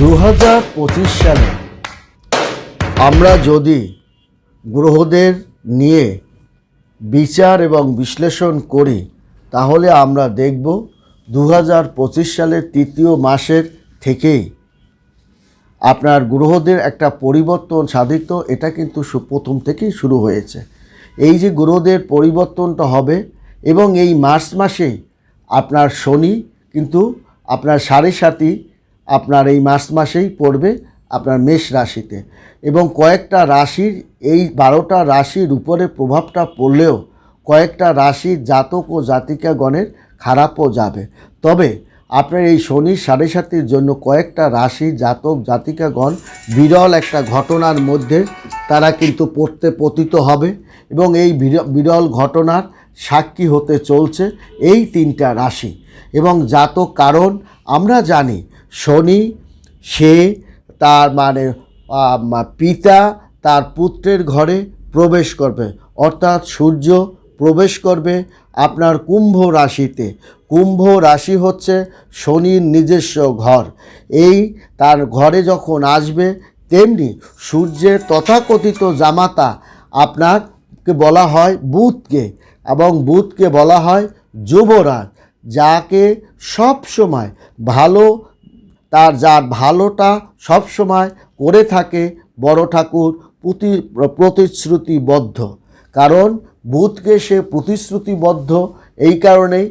দু হাজার পঁচিশ সালে আমরা যদি গ্রহদের নিয়ে বিচার এবং বিশ্লেষণ করি, তাহলে আমরা দেখব দু হাজার পঁচিশ সালের তৃতীয় মাসের থেকেই আপনার গ্রহদের একটা পরিবর্তন সাধিত। এটা কিন্তু প্রথম থেকেই শুরু হয়েছে। এই যে গ্রহদের পরিবর্তনটা হবে এবং এই মার্চ মাসেই আপনার শনি কিন্তু আপনার সাড়ে সাতই আপনার এই মার্চ মাসেই পড়বে আপনার মেষ রাশিতে। এবং কয়েকটা রাশির এই বারোটা রাশির উপরে প্রভাবটা পড়লেও কয়েকটা রাশির জাতক ও জাতিকাগণের খারাপও যাবে। তবে আপনার এই শনি সাড়ে সাতির জন্য কয়েকটা রাশি জাতক জাতিকাগণ বিরল একটা ঘটনার মধ্যে তারা কিন্তু পড়তে পতিত হবে এবং এই বির- বিরল ঘটনার সাক্ষী হতে চলছে এই তিনটা রাশি। এবং জাতক কারণ আমরা জানি শনি, সে তার মানে পিতা তার পুত্রের ঘরে প্রবেশ করবে। অর্থাৎ সূর্য প্রবেশ করবে আপনার কুম্ভ রাশিতে। কুম্ভ রাশি হচ্ছে শনির নিজস্ব ঘর। এই তার ঘরে যখন আসবে, তেমনি সূর্যের তথাকথিত জামাতা আপনারকে বলা হয় বুধকে এবং বুধকে বলা হয় যুবরাজ, যাকে সব সময় ভালো তার যার ভালোটা সব সময় করে থাকে বড় ঠাকুর প্রতি, প্রতিশ্রুতিবদ্ধ। কারণ বুধকে সে প্রতিশ্রুতিবদ্ধ, এই কারণেই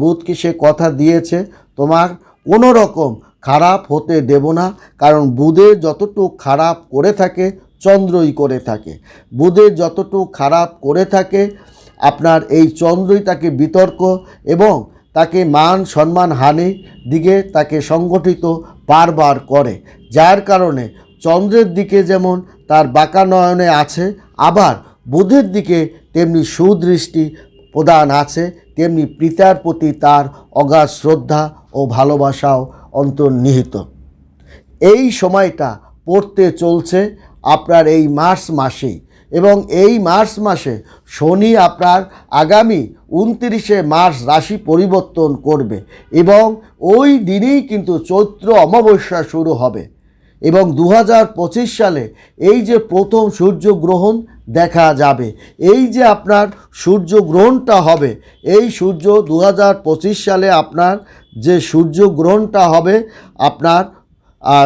বুধকে সে কথা দিয়েছে, তোমার কোনো রকম খারাপ হতে দেব না, কারণ বুধের যতটুকু খারাপ করে থাকে, চন্দ্রই করে থাকে। বুধের যতটুকু খারাপ করে থাকে, আপনার এই চন্দ্রই তাকে বিতর্ক এবং তাকে মান, সম্মান, হানি দিকে তাকে সংগঠিত বারবার করে, যার কারণে চন্দ্রের দিকে যেমন তার বাঁকা নয়নে আছে, আবার বুধের দিকে তেমনি সুদৃষ্টি প্রদান আছে, তেমনি পিতার প্রতি তার অগাধ শ্রদ্ধা ও ভালোবাসাও অন্তর্নিহিত। এই সময়টা পড়তে চলছে আপনার এই মার্চ মাসেই। এবং এই মার্চ মাসে শনি আপনার আগামী উনত্রিশে মার্চ রাশি পরিবর্তন করবে এবং ওই দিনেই কিন্তু চৈত্র অমাবস্যা শুরু হবে। এবং দু সালে এই যে প্রথম সূর্যগ্রহণ দেখা যাবে, এই যে আপনার সূর্যগ্রহণটা হবে, এই সূর্য দু সালে আপনার যে সূর্যগ্রহণটা হবে, আপনার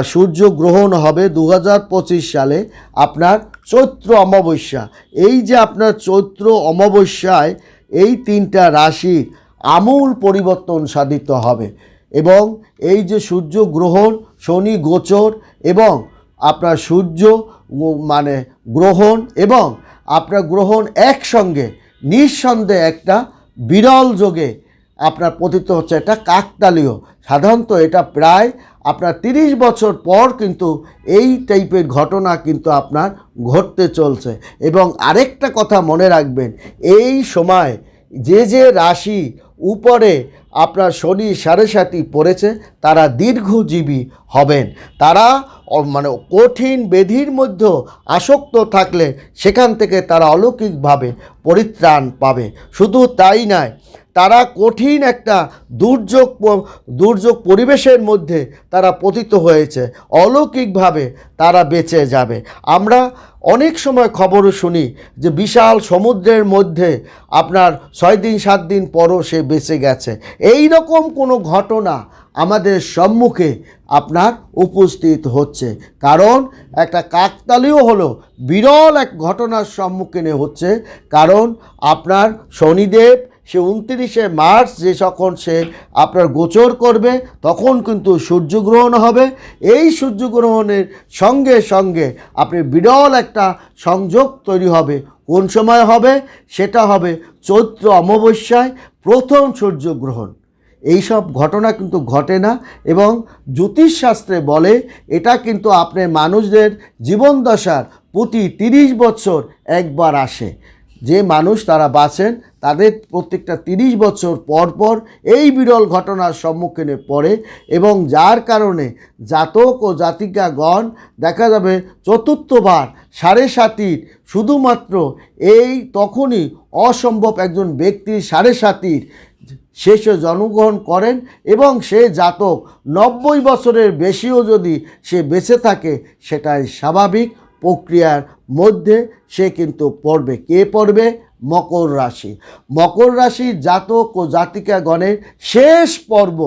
সূর্যগ্রহণ হবে দু হাজার পঁচিশ সালে আপনার চৈত্র অমাবস্যা। এই যে আপনার চৈত্র অমাবস্যায় এই তিনটা রাশির আমূল পরিবর্তন সাধিত হবে এবং এই যে সূর্যগ্রহণ শনি গোচর এবং আপনার সূর্য মানে গ্রহণ এবং আপনার গ্রহণ একসঙ্গে নিঃসন্দেহে একটা বিরল যোগে আপনার পতিত হচ্ছে এটা কাকতালীয়। সাধারণত এটা প্রায় আপনার তিরিশ বছর পর কিন্তু এই টাইপের ঘটনা কিন্তু আপনার ঘটতে চলছে। এবং আরেকটা কথা মনে রাখবেন, এই সময় যে যে রাশি উপরে আপনার শনি সাড়ে সাতি পড়েছে, তারা দীর্ঘজীবী হবেন। তারা মানে কঠিন বেধির মধ্যে আসক্ত থাকলে সেখান থেকে তারা অলৌকিকভাবে পরিত্রাণ পাবে। শুধু তাই নয় তারা কঠিন একটা দুর্যোগ দুর্যোগ পরিবেশের মধ্যে তারা পতিত হয়েছে। অলৌকিকভাবে তারা বেঁচে যাবে। আমরা অনেক সময় খবর শুনি যে বিশাল সমুদ্রের মধ্যে আপনার ছয় দিন, সাত দিন পরও সে বেঁচে গেছে। এই রকম কোনো ঘটনা আমাদের সম্মুখে আপনার উপস্থিত হচ্ছে। কারণ একটা কাকতালীয় হলো, বিরল এক ঘটনার সম্মুখীনে হচ্ছে। কারণ আপনার শনিদেব সে উনত্রিশে মার্চ যে যখন সে আপনার গোচর করবে, তখন কিন্তু সূর্যগ্রহণ হবে। এই সূর্যগ্রহণের সঙ্গে সঙ্গে আপনি বিরল একটা সংযোগ তৈরি হবে। কোন সময় হবে? সেটা হবে চৈত্র অমাবস্যায় প্রথম সূর্যগ্রহণ। এইসব ঘটনা কিন্তু ঘটে না এবং জ্যোতিষশাস্ত্রে বলে এটা কিন্তু আপনার মানুষদের জীবনদশার প্রতি তিরিশ বছর একবার আসে। যে মানুষ তারা বাঁচেন, তাদের প্রত্যেকটা তিরিশ বছর পর পর এই বিরল ঘটনার সম্মুখীনে পড়ে এবং যার কারণে জাতক ও জাতিকাগণ, দেখা যাবে চতুর্থবার, সাড়ে সাতির, শুধুমাত্র এই তখনই অসম্ভব একজন ব্যক্তির সাড়ে সাতির, শেষে জন্মগ্রহণ করেন এবং সে জাতক, নব্বই বছরের বেশিও যদি সে বেঁচে থাকে, সেটাই স্বাভাবিক। প্রক্রিয়ার মধ্যে সে কিন্তু পড়বে। কে পড়বে? মকর রাশি। মকর রাশির জাতক ও জাতিকাগণের শেষ পর্ব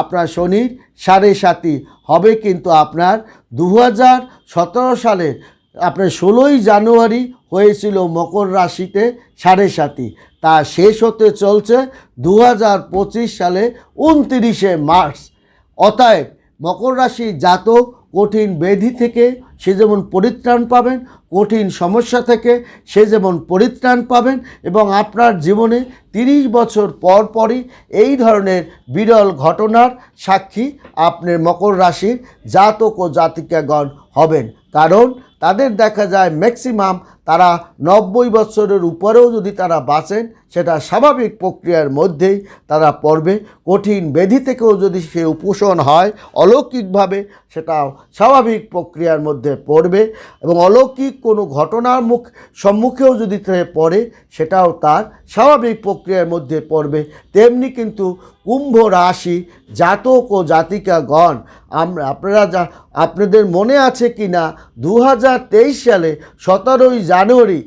আপনার শনির সাড়ে সাতি হবে কিন্তু আপনার দু হাজার সতেরো সালের আপনার ষোলোই জানুয়ারি হয়েছিল মকর রাশিতে সাড়ে সাতি তা শেষ হতে চলছে দু হাজার পঁচিশ সালে উনতিরিশে মার্চ। অতএব মকর রাশি জাতক কঠিন ব্যাধি থেকে সে যেমন পরিত্রাণ পাবেন, কঠিন সমস্যা থেকে সে যেমন পরিত্রাণ পাবেন এবং আপনার জীবনে তিরিশ বছর পর পরই এই ধরনের বিরল ঘটনার সাক্ষী আপনার মকর রাশির জাতক ও জাতিকাগণ হবেন। কারণ তাদের দেখা যায় ম্যাক্সিমাম তারা নব্বই বছরের উপরেও যদি তারা বাঁচেন, সেটা স্বাভাবিক প্রক্রিয়ার মধ্যেই তারা পড়বে। কঠিন ব্যাধি থেকেও যদি সে উপোষণ হয়, অলৌকিকভাবে সেটাও স্বাভাবিক প্রক্রিয়ার মধ্যে পড়বে এবং অলৌকিক কোনো ঘটনার মুখ, সম্মুখেও যদি পড়ে, সেটাও তার স্বাভাবিক প্রক্রিয়ার মধ্যে পড়বে। তেমনি কিন্তু কুম্ভ রাশি জাতক ও জাতিকাগণ, আমরা, আপনারা যা, আপনাদের মনে আছে কি না দু হাজার তেইশ সালে সতেরোই জানুয়ারি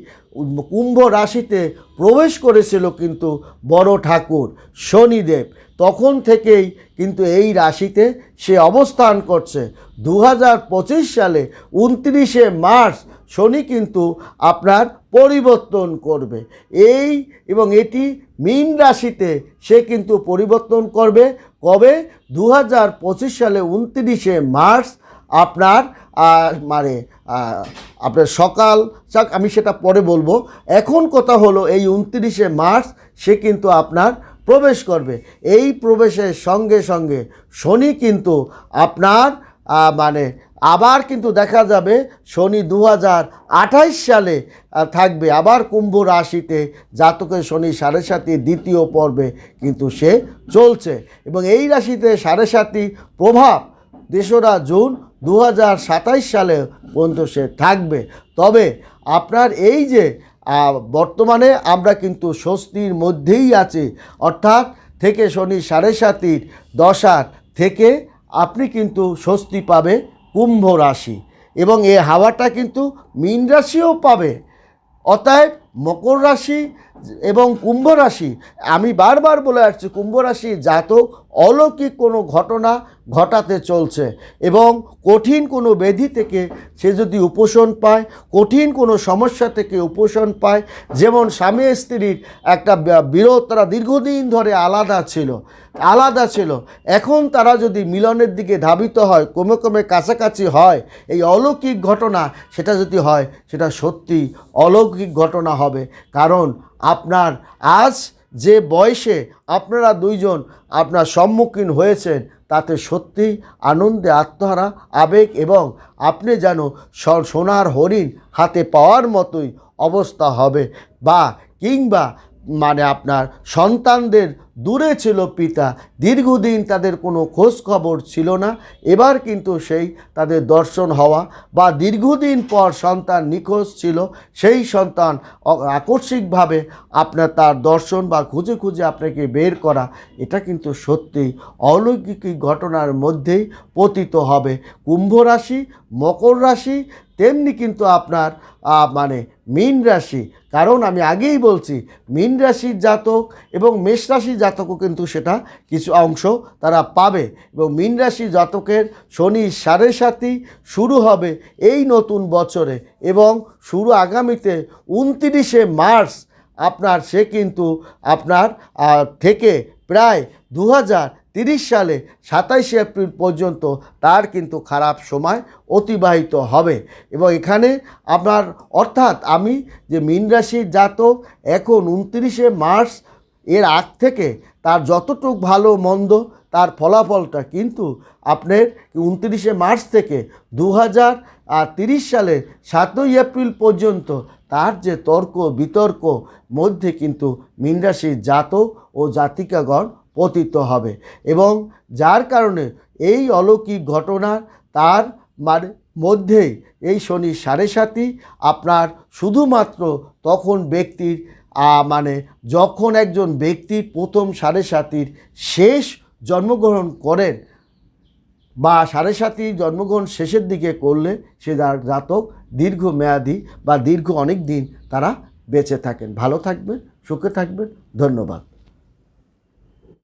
কুম্ভ রাশিতে প্রবেশ করেছিল কিন্তু বড় ঠাকুর শনিদেব। তখন থেকেই কিন্তু এই রাশিতে সে অবস্থান করছে। দু হাজার পঁচিশ সালে উনত্রিশে মার্চ শনি কিন্তু আপনার পরিবর্তন করবে। এই এবং এটি মীন রাশিতে সে কিন্তু পরিবর্তন করবে। কবে? দু হাজার পঁচিশ সালে উনত্রিশে মার্চ আপনার মানে আপনার সকাল, যাক আমি সেটা পরে বলব। এখন কথা হলো এই উনত্রিশে মার্চ, সে কিন্তু আপনার প্রবেশ করবে। এই প্রবেশের সঙ্গে সঙ্গে শনি কিন্তু আপনার মানে আবার কিন্তু দেখা যাবে, শনি দু সালে থাকবে। আবার কুম্ভ রাশিতে জাতকের শনি সাড়ে সাতি দ্বিতীয় পর্বে কিন্তু সে চলছে। এবং এই রাশিতে সাড়ে সাতি প্রভাব তেসরা জুন দু সালে পর্যন্ত সে থাকবে। তবে আপনার এই যে বর্তমানে আমরা কিন্তু স্বস্তির মধ্যেই আছি, অর্থাৎ থেকে শনি সাড়ে সাতির দশার থেকে আপনি কিন্তু স্বস্তি পাবে কুম্ভ রাশি এবং এ হাওয়াটা কিন্তু মীন রাশিও পাবে। অতএব মকর রাশি এবং কুম্ভ রাশি, আমি বারবার বলে আসছি, কুম্ভ রাশি জাতক, অলৌকিক কোনো ঘটনা ঘটাতে চলছে এবং কঠিন কোনো ব্যাধি থেকে সে যদি উপশম পায়, কঠিন কোনো সমস্যা থেকে উপশম পায়, যেমন স্বামী স্ত্রীর একটা বিরোধ, তারা দীর্ঘদিন ধরে আলাদা ছিল আলাদা ছিল, এখন তারা যদি মিলনের দিকে ধাবিত হয় কমে কমে কাছাকাছি হয়, এই অলৌকিক ঘটনা, সেটা যদি হয়, সেটা সত্যি অলৌকিক ঘটনা হবে, কারণ আপনার আজ যে বয়সে আপনারা দুইজন আপনার সম্মুখীন হয়েছেন, তাতে সত্যি আনন্দে আত্মহারা আবেগ এবং আপনি যেন সোনার হরিণ হাতে পাওয়ার মতোই অবস্থা হবে বা কিংবা মানে আপনার সন্তানদের দূরে ছিল পিতা, দীর্ঘদিন তাদের কোনো খোঁজ খবর ছিল না। এবার কিন্তু সেই তাদের দর্শন হওয়া বা দীর্ঘদিন পর সন্তান নিখোঁজ ছিল, সেই সন্তান আকস্মিকভাবে আপনার তার দর্শন বা খুঁজে খুঁজে আপনাকে বের করা, এটা কিন্তু সত্যি অলৌকিক ঘটনার মধ্যেই পতিত হবে। কুম্ভ রাশি, মকর রাশি তেমনি কিন্তু আপনার মানে মীন রাশি। কারণ আমি আগেই বলছি, মীন রাশির জাতক এবং মেষ রাশির জাতকও কিন্তু সেটা কিছু অংশ তারা পাবে। এবং মীন রাশি জাতকের শনি সাড়ে সাতই শুরু হবে এই নতুন বছরে এবং শুরু আগামীতে উনতিরিশে মার্চ আপনার, সে কিন্তু আপনার থেকে প্রায় দু তিরিশ সালে সাতাইশে এপ্রিল পর্যন্ত তার কিন্তু খারাপ সময় অতিবাহিত হবে। এবং এখানে আপনার, অর্থাৎ আমি যে মীন রাশির জাতক, এখন উনত্রিশে মার্চ এর আগ থেকে তার যতটুক ভালো মন্দ, তার ফলাফলটা কিন্তু আপনার উনত্রিশে মার্চ থেকে দু হাজার তিরিশ সালের সাতই এপ্রিল পর্যন্ত তার যে তর্ক বিতর্ক মধ্যে কিন্তু মীন রাশির জাতক ও জাতিকাগণ পতিত হবে। এবং যার কারণে এই অলৌকিক ঘটনা তার মানে মধ্যেই এই শনি সাড়ে সাতই আপনার শুধুমাত্র তখন ব্যক্তির মানে যখন একজন ব্যক্তি প্রথম সাড়ে সাতির শেষ জন্মগ্রহণ করেন বা সাড়ে সাতি জন্মগ্রহণ শেষের দিকে করলে সে জা- জাতক দীর্ঘমেয়াদী বা দীর্ঘ অনেক দিন তারা বেঁচে থাকেন। ভালো থাকবেন, সুখে থাকবেন। ধন্যবাদ।